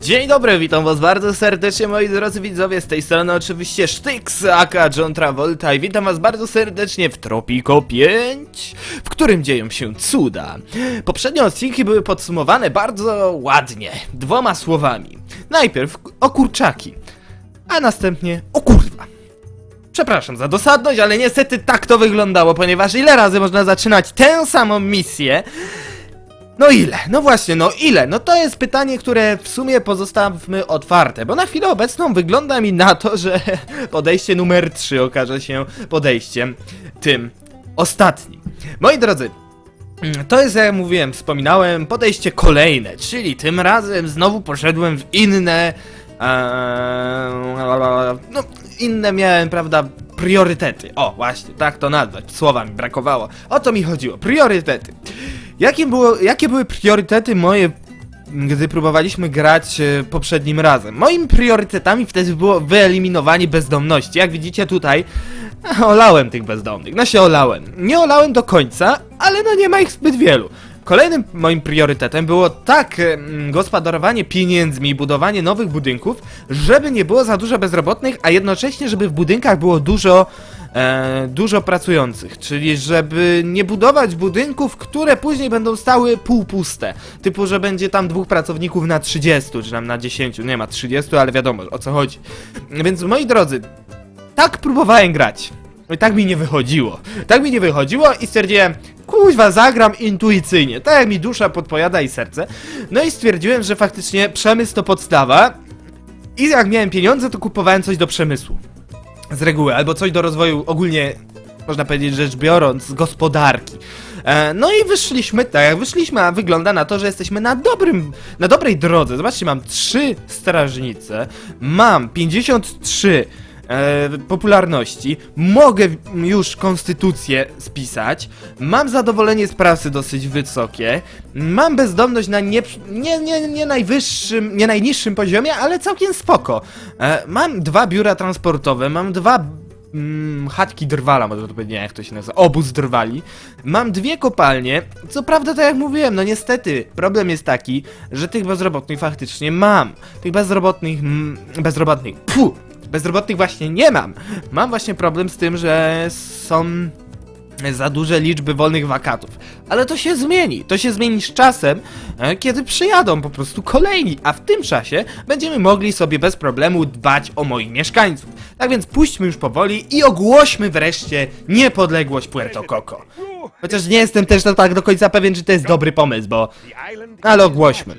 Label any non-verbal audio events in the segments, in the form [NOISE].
Dzień dobry, witam was bardzo serdecznie moi drodzy widzowie, z tej strony oczywiście Sztyks, aka John Travolta i witam was bardzo serdecznie w Tropico 5, w którym dzieją się cuda. Poprzednie odcinki były podsumowane bardzo ładnie, dwoma słowami. Najpierw o kurczaki, a następnie o kurwa. Przepraszam za dosadność, ale niestety tak to wyglądało, ponieważ ile razy można zaczynać tę samą misję, no ile? No właśnie, no ile? No to jest pytanie, które w sumie pozostawmy otwarte, bo na chwilę obecną wygląda mi na to, że [LAUGHS] podejście numer 3 okaże się podejściem tym ostatnim. Moi drodzy, mm, to jest, jak mówiłem, wspominałem, podejście kolejne, czyli tym razem znowu poszedłem w inne. Eee, no, inne miałem, prawda, priorytety. O, właśnie, tak to nazwać. Słowa mi brakowało. O to mi chodziło. Priorytety. Jakie, było, jakie były priorytety moje, gdy próbowaliśmy grać e, poprzednim razem? Moimi priorytetami wtedy było wyeliminowanie bezdomności. Jak widzicie tutaj, [LAUGHS] olałem tych bezdomnych. No się olałem. Nie olałem do końca, ale no nie ma ich zbyt wielu. Kolejnym moim priorytetem było tak gospodarowanie pieniędzmi i budowanie nowych budynków, żeby nie było za dużo bezrobotnych, a jednocześnie, żeby w budynkach było dużo, e, dużo pracujących. Czyli żeby nie budować budynków, które później będą stały półpuste. Typu, że będzie tam dwóch pracowników na 30, czy tam na 10. Nie ma 30, ale wiadomo o co chodzi. Więc moi drodzy, tak próbowałem grać. I tak mi nie wychodziło. Tak mi nie wychodziło i stwierdziłem, kuźwa, zagram intuicyjnie, tak jak mi dusza podpowiada i serce. No i stwierdziłem, że faktycznie przemysł to podstawa i jak miałem pieniądze, to kupowałem coś do przemysłu. Z reguły, albo coś do rozwoju ogólnie, można powiedzieć rzecz biorąc, z gospodarki. E, no i wyszliśmy, tak jak wyszliśmy, a wygląda na to, że jesteśmy na dobrym, na dobrej drodze. Zobaczcie, mam trzy strażnice, mam 53 e, popularności, mogę już konstytucję spisać, mam zadowolenie z pracy dosyć wysokie, mam bezdomność na nie, nie, nie, nie najwyższym, nie najniższym poziomie, ale całkiem spoko. E, mam dwa biura transportowe, mam dwa mm, chatki drwala, może to wiem, jak to się nazywa, obóz drwali. Mam dwie kopalnie, co prawda, tak jak mówiłem, no niestety, problem jest taki, że tych bezrobotnych faktycznie mam. Tych bezrobotnych, mm, bezrobotnych, pu, bezrobotnych właśnie nie mam. Mam właśnie problem z tym, że są za duże liczby wolnych wakatów. Ale to się zmieni. To się zmieni z czasem, e, kiedy przyjadą po prostu kolejni, a w tym czasie będziemy mogli sobie bez problemu dbać o moich mieszkańców. Tak więc puśćmy już powoli i ogłośmy wreszcie niepodległość Puerto Coco. Chociaż nie jestem też tak do końca pewien, czy to jest dobry pomysł, bo... Ale ogłośmy.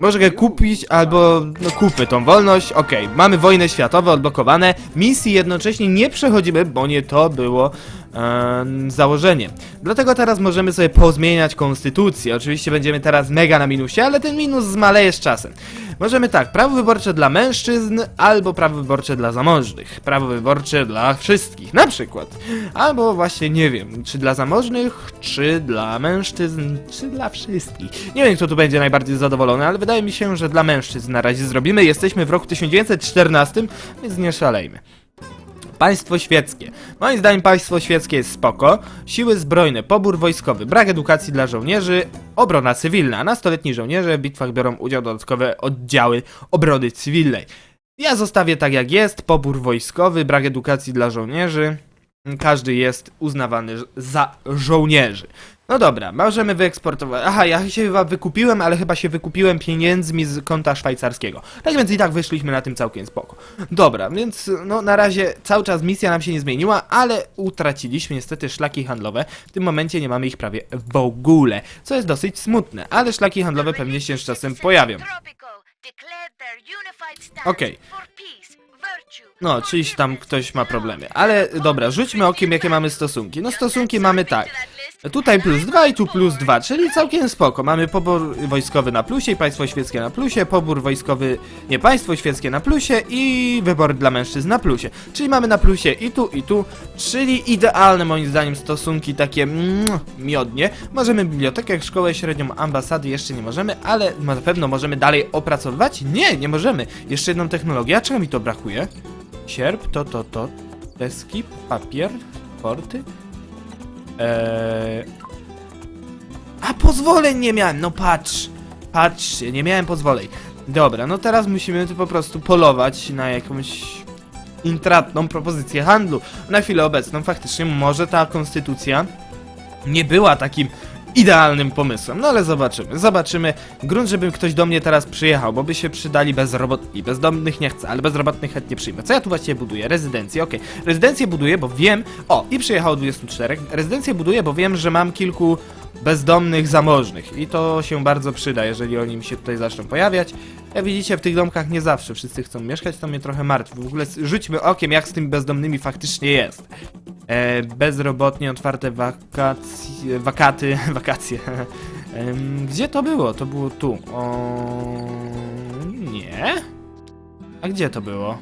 Może go kupić, albo no kupmy tą wolność. Okej, mamy wojny światowe odblokowane. Misji jednocześnie nie przechodzimy, bo nie to było em, założenie. Dlatego teraz możemy sobie pozmieniać konstytucję. Oczywiście będziemy teraz mega na minusie, ale ten minus zmaleje z czasem. Możemy tak, prawo wyborcze dla mężczyzn, albo prawo wyborcze dla zamożnych. Prawo wyborcze dla wszystkich, na przykład. Albo właśnie nie wiem, czy dla zamożnych, czy dla mężczyzn, czy dla wszystkich. Nie wiem, kto tu będzie najbardziej zadowolony, ale wydaje mi się, że dla mężczyzn na razie zrobimy. Jesteśmy w roku 1914, więc nie szalejmy. Państwo świeckie. Moim zdaniem państwo świeckie jest spoko. Siły zbrojne, pobór wojskowy, brak edukacji dla żołnierzy, obrona cywilna. Nastoletni żołnierze w bitwach biorą udział dodatkowe oddziały obrony cywilnej. Ja zostawię tak jak jest, pobór wojskowy, brak edukacji dla żołnierzy. Każdy jest uznawany za żołnierzy. No dobra, możemy wyeksportować. Aha, ja się chyba wykupiłem, ale chyba się wykupiłem pieniędzmi z konta szwajcarskiego. Tak więc i tak wyszliśmy na tym całkiem spoko. Dobra, więc no na razie cały czas misja nam się nie zmieniła, ale utraciliśmy niestety szlaki handlowe. W tym momencie nie mamy ich prawie w ogóle, co jest dosyć smutne, ale szlaki handlowe pewnie się z czasem pojawią. Okej. No, czyli tam ktoś ma problemy. Ale dobra, rzućmy okiem, jakie mamy stosunki. No, stosunki mamy tak. Tutaj plus 2 i tu plus 2, czyli całkiem spoko. Mamy pobór wojskowy na plusie i państwo świeckie na plusie, pobór wojskowy, nie państwo świeckie na plusie i wybory dla mężczyzn na plusie. Czyli mamy na plusie i tu, i tu, czyli idealne moim zdaniem stosunki takie mm, miodnie. Możemy bibliotekę, szkołę średnią, ambasady jeszcze nie możemy, ale na pewno możemy dalej opracowywać? Nie, nie możemy. Jeszcze jedną technologię, a czego mi to brakuje? Sierp, to, to, to, deski, papier, porty. Eee... A pozwoleń nie miałem, no patrz, patrzcie, nie miałem pozwoleń. Dobra, no teraz musimy tu po prostu polować na jakąś intratną propozycję handlu. Na chwilę obecną faktycznie może ta konstytucja nie była takim idealnym pomysłem, no ale zobaczymy, zobaczymy. Grunt, żeby ktoś do mnie teraz przyjechał, bo by się przydali bezrobotni. Bezdomnych nie chcę, ale bezrobotnych chętnie przyjmę. Co ja tu właściwie buduję? Rezydencję, okej. Rezydencję buduję, bo wiem... O, i przyjechało 24. Rezydencję buduję, bo wiem, że mam kilku bezdomnych zamożnych i to się bardzo przyda, jeżeli oni mi się tutaj zaczną pojawiać. Jak widzicie, w tych domkach nie zawsze wszyscy chcą mieszkać, to mnie trochę martwi. W ogóle rzućmy okiem, jak z tymi bezdomnymi faktycznie jest. E, bezrobotnie otwarte wakacje, wakaty, [LAUGHS] wakacje. Em, Gdzie to było? To było tu. O... Nie? A gdzie to było?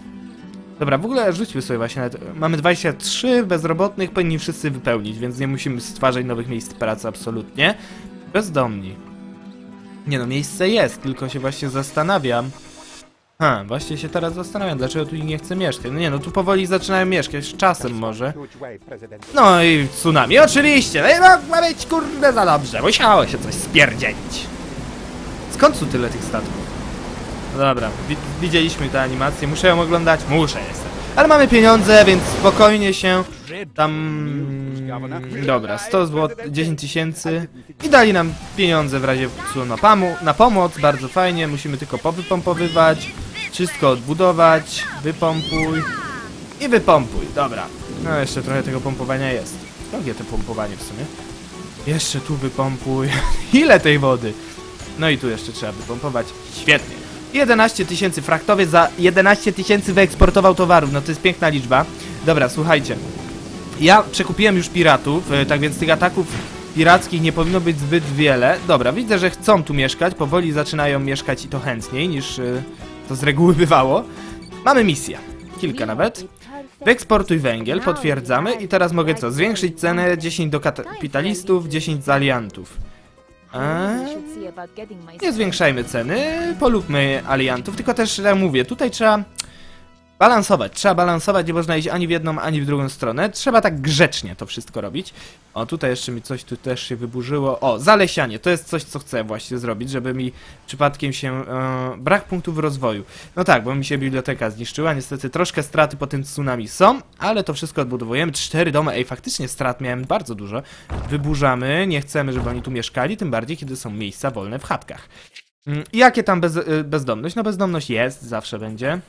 Dobra, w ogóle rzućmy sobie właśnie na to. Mamy 23 bezrobotnych, powinni wszyscy wypełnić, więc nie musimy stwarzać nowych miejsc pracy absolutnie. Bezdomni. Nie no, miejsce jest, tylko się właśnie zastanawiam. Ha, właśnie się teraz zastanawiam, dlaczego tu nie chcę mieszkać. No nie no, tu powoli zaczynają mieszkać, z czasem może. No i tsunami, oczywiście! No i no, ma być kurde za dobrze, musiało się coś spierdzielić. Skąd tu tyle tych statków? Dobra, wi widzieliśmy tę animację, muszę ją oglądać? Muszę, jestem. Ale mamy pieniądze, więc spokojnie się tam... Dobra, 100 zł, 10 tysięcy i dali nam pieniądze w razie na, pamu, na pomoc, bardzo fajnie, musimy tylko powypompowywać, wszystko odbudować, wypompuj i wypompuj, dobra. No jeszcze trochę tego pompowania jest. Drogie to pompowanie w sumie. Jeszcze tu wypompuj. [LAUGHS] Ile tej wody? No i tu jeszcze trzeba wypompować. Świetnie. 11 tysięcy fraktowiec za 11 tysięcy wyeksportował towarów. No to jest piękna liczba. Dobra, słuchajcie. Ja przekupiłem już piratów, e, tak więc tych ataków pirackich nie powinno być zbyt wiele. Dobra, widzę, że chcą tu mieszkać. Powoli zaczynają mieszkać i to chętniej niż e, to z reguły [LAUGHS] bywało. Mamy misję. Kilka nawet. Wyeksportuj węgiel, potwierdzamy i teraz mogę co? Zwiększyć cenę 10 do kapitalistów, 10 z aliantów. Nie zwiększajmy ceny, polubmy aliantów, tylko też ja mówię, tutaj trzeba balansować, trzeba balansować, nie można iść ani w jedną, ani w drugą stronę, trzeba tak grzecznie to wszystko robić. O, tutaj jeszcze mi coś tu też się wyburzyło, o, zalesianie, to jest coś, co chcę właśnie zrobić, żeby mi przypadkiem się, e, brak punktów rozwoju. No tak, bo mi się biblioteka zniszczyła, niestety troszkę straty po tym tsunami są, ale to wszystko odbudowujemy, cztery domy, ej, faktycznie strat miałem bardzo dużo, wyburzamy, nie chcemy, żeby oni tu mieszkali, tym bardziej, kiedy są miejsca wolne w chatkach. I Jakie tam bez, y, bezdomność? No bezdomność jest, zawsze będzie.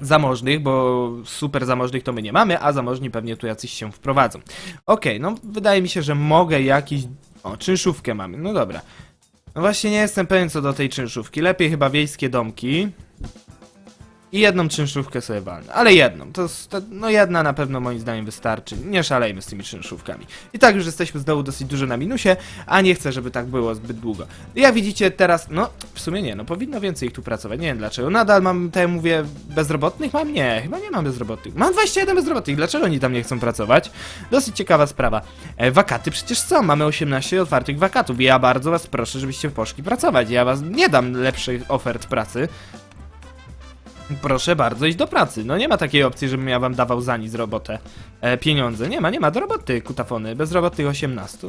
Zamożnych, bo super zamożnych to my nie mamy, a zamożni pewnie tu jacyś się wprowadzą. Okej, no wydaje mi się, że mogę jakiś... O, czynszówkę mamy, no dobra. No właśnie nie jestem pewien co do tej czynszówki. Lepiej chyba wiejskie domki. I jedną czynszówkę sobie walnę. Ale jedną. To, to, no jedna na pewno moim zdaniem wystarczy. Nie szalejmy z tymi czynszówkami. I tak już jesteśmy znowu dosyć dużo na minusie, a nie chcę, żeby tak było zbyt długo. Jak widzicie teraz, no w sumie nie, no powinno więcej ich tu pracować. Nie wiem dlaczego. Nadal mam, tak jak mówię, bezrobotnych? Mam? Nie, chyba nie mam bezrobotnych. Mam 21 bezrobotnych. Dlaczego oni tam nie chcą pracować? Dosyć ciekawa sprawa. E, wakaty przecież są. Mamy 18 otwartych wakatów. Ja bardzo was proszę, żebyście poszli pracować. Ja was nie dam lepszych ofert pracy. Proszę bardzo iść do pracy. No nie ma takiej opcji, żebym ja wam dawał za nic robotę. E, pieniądze. Nie ma, nie ma do roboty, kutafony. Bezrobotnych 18.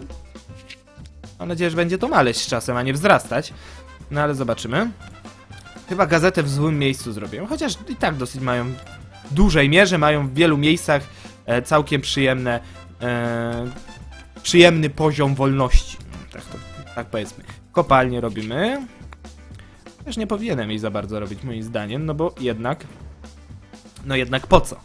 Mam nadzieję, że będzie to maleć z czasem, a nie wzrastać. No ale zobaczymy. Chyba gazetę w złym miejscu zrobię. Chociaż i tak dosyć mają w dużej mierze, mają w wielu miejscach e, całkiem przyjemne e, przyjemny poziom wolności. Tak, to, tak powiedzmy. Kopalnie robimy. Też nie powinienem jej za bardzo robić moim zdaniem, no bo jednak no jednak po co?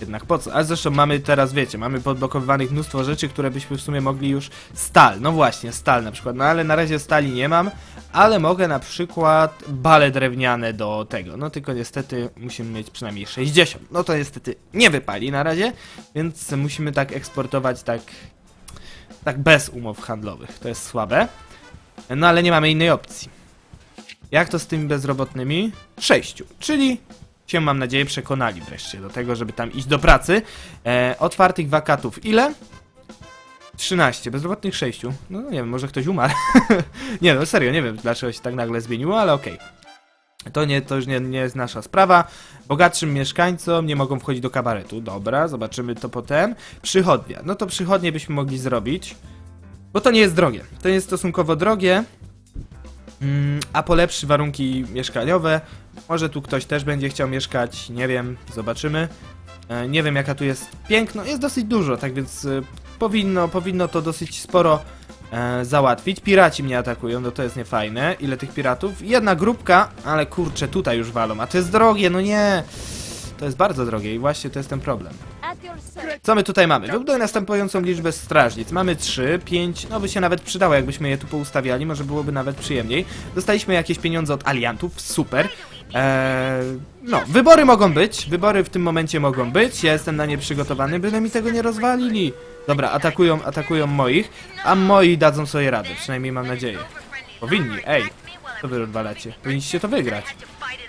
Jednak po co? A zresztą mamy teraz, wiecie, mamy podblokowywanych mnóstwo rzeczy, które byśmy w sumie mogli już... Stal, no właśnie, stal na przykład, no ale na razie stali nie mam, ale mogę na przykład bale drewniane do tego, no tylko niestety musimy mieć przynajmniej 60, no to niestety nie wypali na razie, więc musimy tak eksportować tak... tak bez umów handlowych, to jest słabe, no ale nie mamy innej opcji. Jak to z tymi bezrobotnymi? Sześciu, czyli się mam nadzieję przekonali wreszcie do tego, żeby tam iść do pracy. E, otwartych wakatów ile? 13, bezrobotnych 6. No nie wiem, może ktoś umarł. [LAUGHS] nie no, serio, nie wiem dlaczego się tak nagle zmieniło, ale okej. To, nie, to już nie, nie jest nasza sprawa. Bogatszym mieszkańcom nie mogą wchodzić do kabaretu. Dobra, zobaczymy to potem. Przychodnia. No to przychodnie byśmy mogli zrobić. Bo to nie jest drogie. To jest stosunkowo drogie. Mm, a polepszy warunki mieszkaniowe. Może tu ktoś też będzie chciał mieszkać, nie wiem, zobaczymy. E, nie wiem jaka tu jest piękno, jest dosyć dużo, tak więc e, powinno, powinno to dosyć sporo e, załatwić. Piraci mnie atakują, no to jest niefajne. Ile tych piratów? Jedna grupka, ale kurczę, tutaj już walą, a to jest drogie, no nie. To jest bardzo drogie i właśnie to jest ten problem. Co my tutaj mamy? Wybuduję następującą liczbę strażnic. Mamy 3, 5, no by się nawet przydało, jakbyśmy je tu poustawiali, może byłoby nawet przyjemniej. Dostaliśmy jakieś pieniądze od aliantów, super. Eee, no, wybory mogą być, wybory w tym momencie mogą być, ja jestem na nie przygotowany, byle mi tego nie rozwalili. Dobra, atakują, atakują moich, a moi dadzą sobie radę, przynajmniej mam nadzieję. Powinni, ej, co wy odwalacie? Powinniście to wygrać.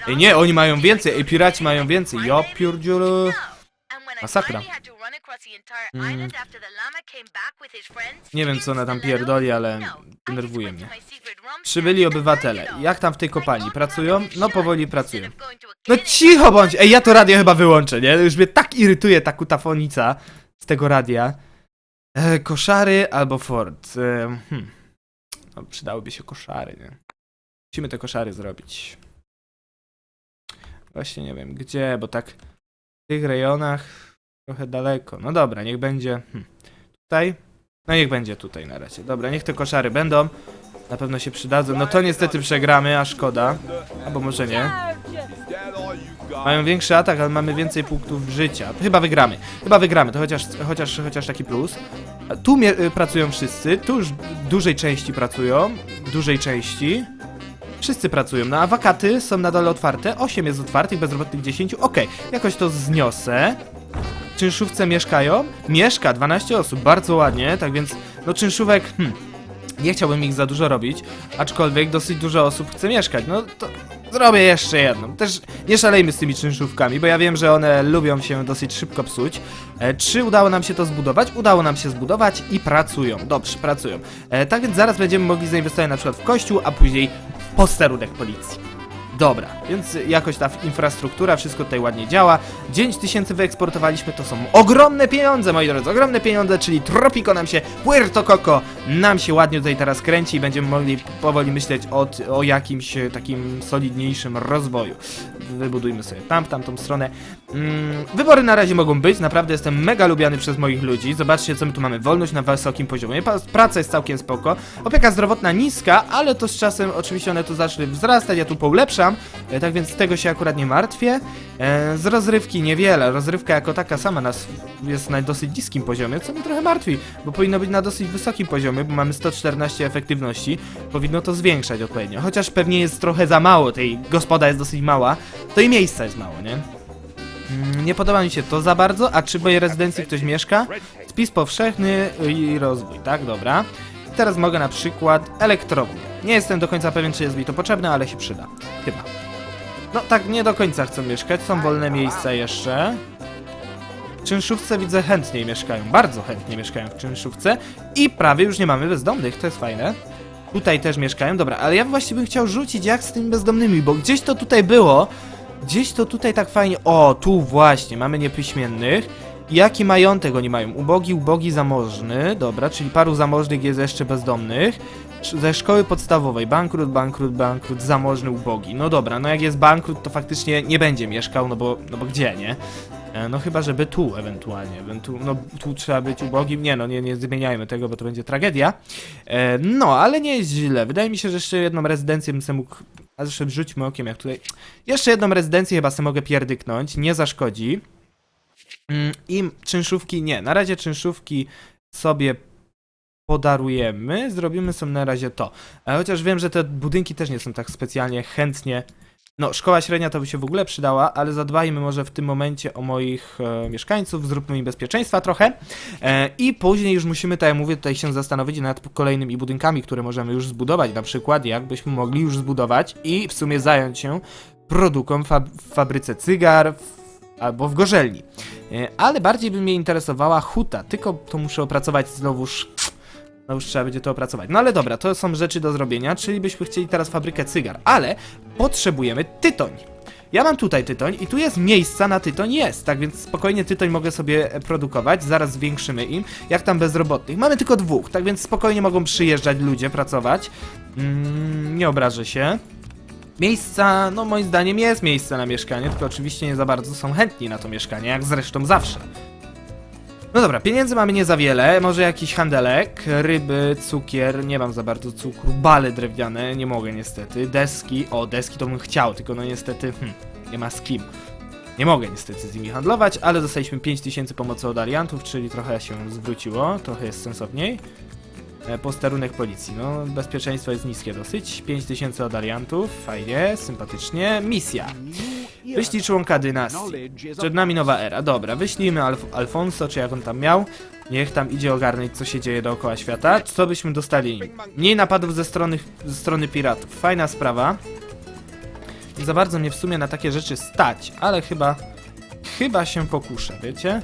Ej, nie, oni mają więcej, ej, piraci mają więcej, jo, piórdziulu. Masakra. Mm. Nie wiem, co ona tam pierdoli, ale denerwuje mnie. Przybyli obywatele. Jak tam w tej kopalni? Pracują? No powoli pracują. No cicho bądź! Ej, ja to radio chyba wyłączę, nie? Już mnie tak irytuje ta kutafonica z tego radia. E, koszary albo Ford. E, hmm. No, przydałyby się koszary, nie? Musimy te koszary zrobić. Właśnie nie wiem gdzie, bo tak tych rejonach trochę daleko. No dobra, niech będzie hmm. tutaj. No niech będzie tutaj na razie. Dobra, niech te koszary będą. Na pewno się przydadzą. No to niestety przegramy, a szkoda. Albo może nie. Mają większy atak, ale mamy więcej punktów życia. Chyba wygramy. Chyba wygramy, to chociaż, chociaż, chociaż taki plus. Tu pracują wszyscy, tu już dużej części pracują. Dużej części. Wszyscy pracują, no a wakaty są nadal otwarte. 8 jest otwartych, bezrobotnych 10. Okej, jakoś to zniosę. Czynszówce mieszkają? Mieszka 12 osób, bardzo ładnie, tak więc no czynszówek, hmm, nie chciałbym ich za dużo robić, aczkolwiek dosyć dużo osób chce mieszkać, no to zrobię jeszcze jedną. Też nie szalejmy z tymi czynszówkami, bo ja wiem, że one lubią się dosyć szybko psuć. E, czy udało nam się to zbudować? Udało nam się zbudować i pracują, dobrze, pracują. E, tak więc zaraz będziemy mogli zainwestować na przykład w kościół, a później posterunek policji. Dobra, więc jakoś ta infrastruktura, wszystko tutaj ładnie działa. 9 tysięcy wyeksportowaliśmy, to są ogromne pieniądze, moi drodzy, ogromne pieniądze, czyli Tropico nam się, Puerto Coco nam się ładnie tutaj teraz kręci i będziemy mogli powoli myśleć o, o jakimś takim solidniejszym rozwoju. Wybudujmy sobie tam, tamtą stronę. Mm, wybory na razie mogą być, naprawdę jestem mega lubiany przez moich ludzi. Zobaczcie, co my tu mamy, wolność na wysokim poziomie, praca jest całkiem spoko, opieka zdrowotna niska, ale to z czasem oczywiście one tu zaczną wzrastać, ja tu poulepszam, E, tak więc tego się akurat nie martwię. E, z rozrywki niewiele. Rozrywka jako taka sama nas jest na dosyć niskim poziomie, co mnie trochę martwi, bo powinno być na dosyć wysokim poziomie, bo mamy 114 efektywności. Powinno to zwiększać odpowiednio. Chociaż pewnie jest trochę za mało, tej gospoda jest dosyć mała, to i miejsca jest mało, nie? Mm, Nie podoba mi się to za bardzo, a czy mojej rezydencji ktoś mieszka? Spis powszechny i rozwój, tak? Dobra. I teraz mogę na przykład elektrownię. Nie jestem do końca pewien, czy jest mi to potrzebne, ale się przyda. Chyba. No tak, nie do końca chcą mieszkać, są wolne miejsca jeszcze. W czynszówce widzę chętniej mieszkają, bardzo chętnie mieszkają w czynszówce i prawie już nie mamy bezdomnych, to jest fajne. Tutaj też mieszkają, dobra, ale ja właściwie bym chciał rzucić jak z tymi bezdomnymi, bo gdzieś to tutaj było, gdzieś to tutaj tak fajnie, o, tu właśnie, mamy niepiśmiennych. Jaki majątek oni mają? Ubogi, ubogi, zamożny, dobra, czyli paru zamożnych jest jeszcze bezdomnych. Ze szkoły podstawowej, bankrut, bankrut, bankrut, zamożny, ubogi. No dobra, no jak jest bankrut, to faktycznie nie będzie mieszkał, no bo, no bo gdzie, nie? E, No chyba, żeby tu ewentualnie, ewentu no tu trzeba być ubogim, nie no, nie, nie zmieniajmy tego, bo to będzie tragedia. E, no, ale nie jest źle, wydaje mi się, że jeszcze jedną rezydencję bym sobie mógł, a zresztą rzućmy okiem jak tutaj, jeszcze jedną rezydencję chyba sobie mogę pierdyknąć, nie zaszkodzi. Mm, I czynszówki nie, na razie czynszówki sobie podarujemy, zrobimy sobie na razie to. E, Chociaż wiem, że te budynki też nie są tak specjalnie chętnie no, szkoła średnia to by się w ogóle przydała, ale zadbajmy może w tym momencie o moich e, mieszkańców, zróbmy im bezpieczeństwa trochę. E, I później już musimy, tak jak mówię, tutaj się zastanowić nad kolejnymi budynkami, które możemy już zbudować. Na przykład, jakbyśmy mogli już zbudować i w sumie zająć się produkcją fab w fabryce cygar albo w gorzelni. E, ale bardziej by mnie interesowała huta, tylko to muszę opracować znowuż. No już trzeba będzie to opracować. No ale dobra, to są rzeczy do zrobienia, czyli byśmy chcieli teraz fabrykę cygar, ale potrzebujemy tytoń. Ja mam tutaj tytoń i tu jest miejsca na tytoń jest, tak więc spokojnie tytoń mogę sobie e, produkować, zaraz zwiększymy im. Jak tam bezrobotnych? Mamy tylko dwóch, tak więc spokojnie mogą przyjeżdżać ludzie pracować. Mm, nie obrażę się. Miejsca, no moim zdaniem jest miejsce na mieszkanie, tylko oczywiście nie za bardzo są chętni na to mieszkanie, jak zresztą zawsze. No dobra, pieniędzy mamy nie za wiele, może jakiś handelek, ryby, cukier, nie mam za bardzo cukru, bale drewniane, nie mogę niestety, deski, o deski to bym chciał, tylko no niestety, hm, nie ma z kim. Nie mogę niestety z nimi handlować, ale dostaliśmy 5000 pomocy od aliantów, czyli trochę się zwróciło, trochę jest sensowniej. E, Posterunek policji, no bezpieczeństwo jest niskie dosyć, 5000 od aliantów, fajnie, sympatycznie, misja. Wyślij członka dynastii. Przed nami nowa era. Dobra, wyślijmy Alf Alfonso, czy jak on tam miał. Niech tam idzie ogarnąć, co się dzieje dookoła świata. Co byśmy dostali? Mniej napadów ze strony, ze strony piratów. Fajna sprawa. Za bardzo mnie w sumie na takie rzeczy stać, ale chyba, chyba się pokuszę, wiecie?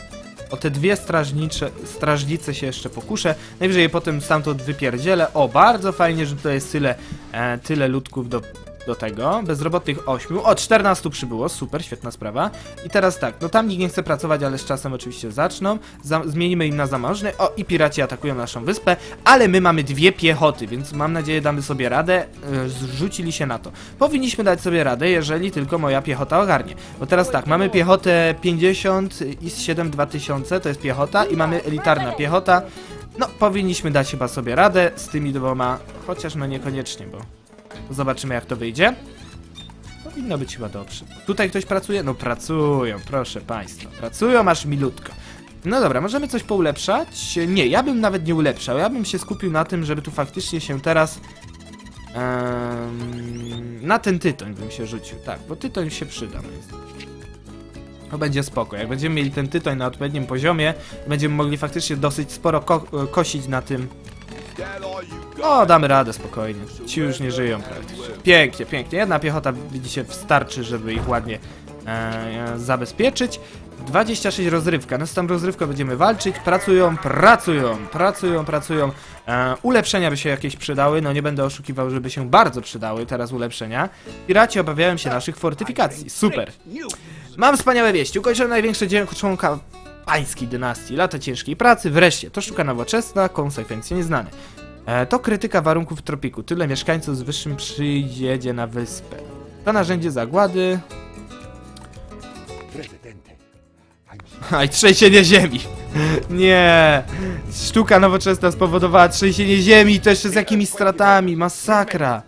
O te dwie strażnicze, strażnice się jeszcze pokuszę. Najwyżej je potem stamtąd wypierdzielę. O, bardzo fajnie, że tutaj jest tyle, e, tyle ludków do, do tego. Bezrobotnych 8. O, 14 przybyło. Super, świetna sprawa. I teraz tak, no tam nikt nie chce pracować, ale z czasem oczywiście zaczną. Za, zmienimy im na zamożny. O, i piraci atakują naszą wyspę, ale my mamy dwie piechoty, więc mam nadzieję damy sobie radę. E, zrzucili się na to. Powinniśmy dać sobie radę, jeżeli tylko moja piechota ogarnie. Bo teraz tak, mamy piechotę 50 i z 7 2000, to jest piechota i mamy elitarna piechota. No, powinniśmy dać chyba sobie radę z tymi dwoma, chociaż no niekoniecznie, bo zobaczymy jak to wyjdzie. Powinno być chyba dobrze. Tutaj ktoś pracuje? No pracują, proszę państwa. Pracują aż milutko. No dobra, możemy coś poulepszać? Nie, ja bym nawet nie ulepszał. Ja bym się skupił na tym, żeby tu faktycznie się teraz em, na ten tytoń bym się rzucił. Tak, bo tytoń się przyda. To będzie spoko. Jak będziemy mieli ten tytoń na odpowiednim poziomie, będziemy mogli faktycznie dosyć sporo ko kosić na tym. O, damy radę spokojnie. Ci już nie żyją praktycznie. Pięknie, pięknie. Jedna piechota, widzicie, wystarczy, żeby ich ładnie e, zabezpieczyć. 26 rozrywka. Z tą rozrywką będziemy walczyć. Pracują, pracują, pracują, pracują. E, ulepszenia by się jakieś przydały. No nie będę oszukiwał, żeby się bardzo przydały teraz ulepszenia. Piraci obawiają się naszych fortyfikacji. Super. Mam wspaniałe wieści. Ukończyłem największe dzieło członka pańskiej dynastii. Lata ciężkiej pracy. Wreszcie. To sztuka nowoczesna, konsekwencje nieznane. E, to krytyka warunków tropiku. Tyle mieszkańców z wyższym przyjedzie na wyspę. To narzędzie zagłady. Aj, trzęsienie ziemi. [LAUGHS] Nie. Sztuka nowoczesna spowodowała trzęsienie ziemi i to jeszcze z jakimiś stratami. Masakra.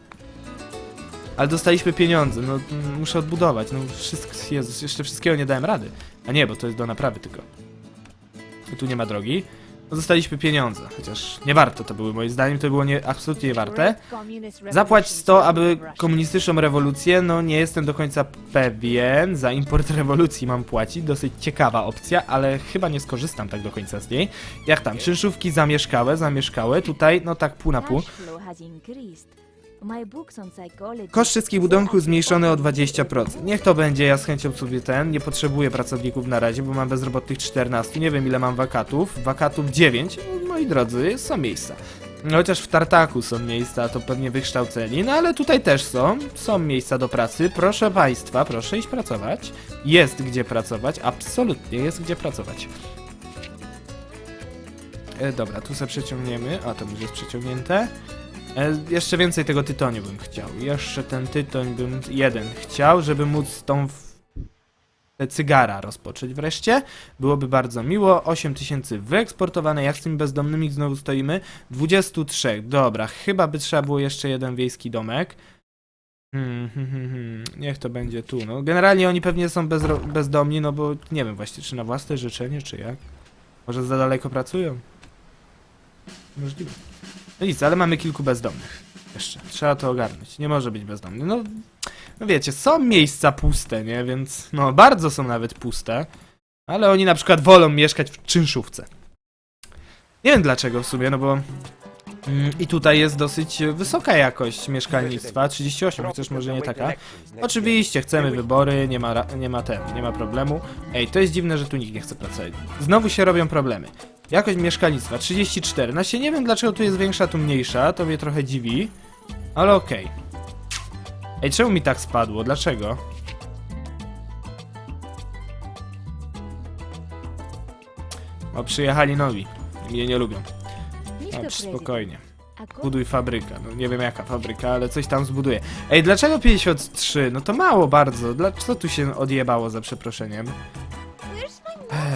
Ale dostaliśmy pieniądze, no muszę odbudować, no wszystko, Jezus, jeszcze wszystkiego nie dałem rady. A nie, bo to jest do naprawy tylko. Tu nie ma drogi. No dostaliśmy pieniądze, chociaż nie warto to były, moim zdaniem to było nie, absolutnie nie warte. Zapłać 100, aby komunistyczną rewolucję, no nie jestem do końca pewien, za import rewolucji mam płacić, dosyć ciekawa opcja, ale chyba nie skorzystam tak do końca z niej. Jak tam, czynszówki zamieszkałe, zamieszkałe, tutaj no tak pół na pół. Koszt wszystkich budynków zmniejszony o 20%. Niech to będzie, ja z chęcią sobie ten, nie potrzebuję pracowników na razie, bo mam bezrobotnych 14, nie wiem ile mam wakatów, wakatów 9, moi drodzy, są miejsca. No, Chociaż w Tartaku są miejsca, to pewnie wykształceni, no ale tutaj też są, są miejsca do pracy, proszę Państwa, proszę iść pracować. Jest gdzie pracować, absolutnie jest gdzie pracować. E, dobra, tu sobie przeciągniemy, a to jest przeciągnięte. E, jeszcze więcej tego tytoniu bym chciał. Jeszcze ten tytoń bym jeden chciał, żeby móc tą cygara rozpocząć wreszcie. Byłoby bardzo miło. 8000 wyeksportowane. Jak z tymi bezdomnymi znowu stoimy? 23. Dobra, chyba by trzeba było jeszcze jeden wiejski domek. Hmm, hmm, hmm, hmm. Niech to będzie tu. No, generalnie oni pewnie są bezdomni, no bo nie wiem właśnie, czy na własne życzenie, czy jak. Może za daleko pracują? Możliwe. No nic, ale mamy kilku bezdomnych. Jeszcze. Trzeba to ogarnąć. Nie może być bezdomny. No, no wiecie, są miejsca puste, nie? Więc, no, bardzo są nawet puste. Ale oni na przykład wolą mieszkać w czynszówce. Nie wiem dlaczego w sumie, no bo... Mm, I tutaj jest dosyć wysoka jakość mieszkalnictwa, 38, chociaż może nie taka. Oczywiście, chcemy wybory, nie ma, nie ma ten, nie ma problemu. Ej, to jest dziwne, że tu nikt nie chce pracować. Znowu się robią problemy. Jakość mieszkalnictwa 34. No się nie wiem dlaczego tu jest większa, tu mniejsza, to mnie trochę dziwi. Ale okej. Ej, czemu mi tak spadło? Dlaczego? O, przyjechali nowi. Mnie nie lubią. Dobrze, spokojnie. Buduj fabrykę. No nie wiem jaka fabryka, ale coś tam zbuduję. Ej, dlaczego 53? No to mało bardzo. Dla... Co tu się odjebało za przeproszeniem?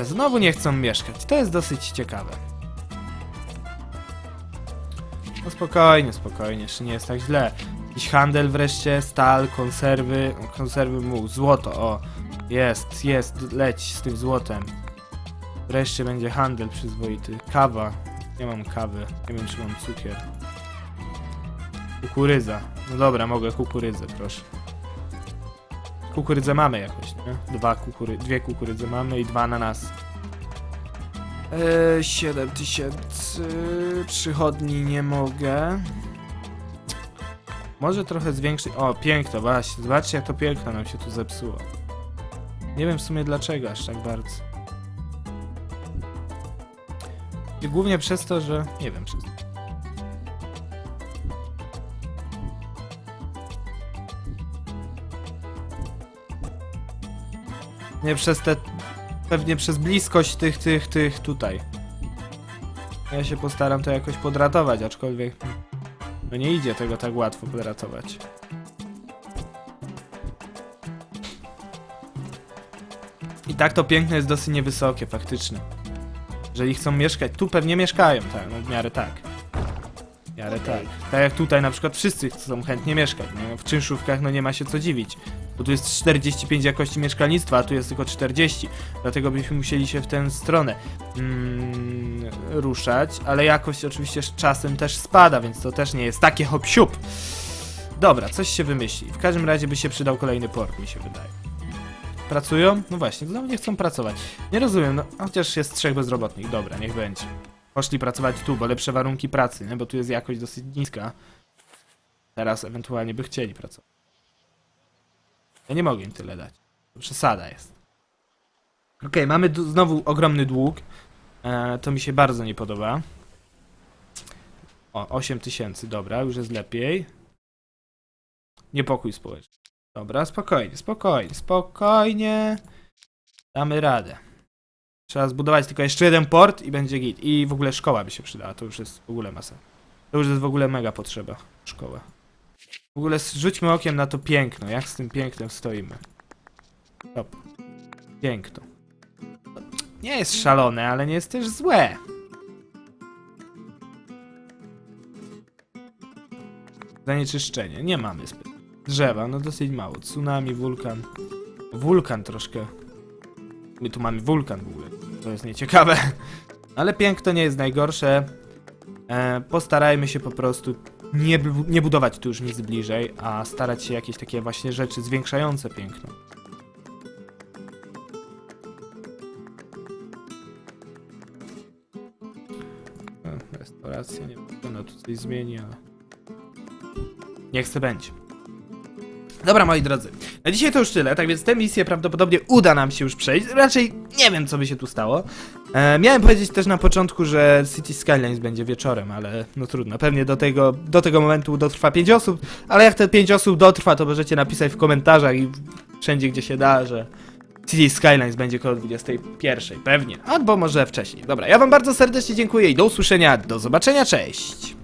Znowu nie chcą mieszkać. To jest dosyć ciekawe. No spokojnie, spokojnie, jeszcze nie jest tak źle. Jakiś handel wreszcie, stal, konserwy, o, konserwy mu, złoto, o. Jest, jest, leć z tym złotem. Wreszcie będzie handel przyzwoity. Kawa. Nie mam kawy. Nie wiem, czy mam cukier. Kukurydza. No dobra, mogę kukurydzę, proszę. Kukurydzę mamy jakoś, nie? Dwa kukury... Dwie kukurydze mamy i dwa ananasy. Eee, 7 tysięcy... Przychodni nie mogę. Może trochę zwiększyć... O, piękno, właśnie. Zobaczcie, jak to piękno nam się tu zepsuło. Nie wiem w sumie dlaczego aż tak bardzo. I głównie przez to, że... Nie wiem przez Nie przez te... Pewnie przez bliskość tych, tych, tych tutaj. Ja się postaram to jakoś podratować, aczkolwiek... No nie idzie tego tak łatwo podratować. I tak to piękne jest dosyć niewysokie, faktycznie. Jeżeli chcą mieszkać, tu pewnie mieszkają, tak, no w miarę tak. W miarę tak. Tak jak tutaj na przykład wszyscy chcą chętnie mieszkać, no, w czynszówkach no nie ma się co dziwić. Bo tu jest 45 jakości mieszkalnictwa, a tu jest tylko 40. Dlatego byśmy musieli się w tę stronę mm, ruszać, ale jakość oczywiście z czasem też spada, więc to też nie jest takie hop siup. Dobra, coś się wymyśli. W każdym razie by się przydał kolejny port, mi się wydaje. Pracują? No właśnie, znowu nie chcą pracować. Nie rozumiem, no chociaż jest trzech bezrobotnych. Dobra, niech będzie. Poszli pracować tu, bo lepsze warunki pracy, nie? Bo tu jest jakość dosyć niska. Teraz ewentualnie by chcieli pracować. Ja nie mogę im tyle dać. To przesada jest. Okej, mamy du- znowu ogromny dług. E, to mi się bardzo nie podoba. O, 8 tysięcy, dobra, już jest lepiej. Niepokój społeczny. Dobra, spokojnie, spokojnie, spokojnie. Damy radę. Trzeba zbudować tylko jeszcze jeden port i będzie git. I w ogóle szkoła by się przydała, to już jest w ogóle masa. To już jest w ogóle mega potrzeba. Szkoła. W ogóle rzućmy okiem na to piękno, jak z tym pięknem stoimy. Top. Piękno. Nie jest szalone, ale nie jest też złe. Zanieczyszczenie, nie mamy zbyt. Drzewa, no dosyć mało. Tsunami, wulkan. Wulkan troszkę. My tu mamy wulkan w ogóle. To jest nieciekawe. Ale piękno nie jest najgorsze. E, postarajmy się po prostu nie, nie budować tu już nic bliżej, a starać się jakieś takie właśnie rzeczy zwiększające piękno. E, Restauracja, nie wiem, ona tu coś zmieni, ale... Niech chce będzie. Dobra, moi drodzy. Na dzisiaj to już tyle, tak więc tę misję prawdopodobnie uda nam się już przejść. Raczej nie wiem, co by się tu stało. E, miałem powiedzieć też na początku, że City Skylines będzie wieczorem, ale no trudno. Pewnie do tego, do tego momentu dotrwa 5 osób, ale jak te 5 osób dotrwa, to możecie napisać w komentarzach i wszędzie, gdzie się da, że City Skylines będzie koło 21. Pewnie. Albo może wcześniej. Dobra, ja wam bardzo serdecznie dziękuję i do usłyszenia. Do zobaczenia, cześć!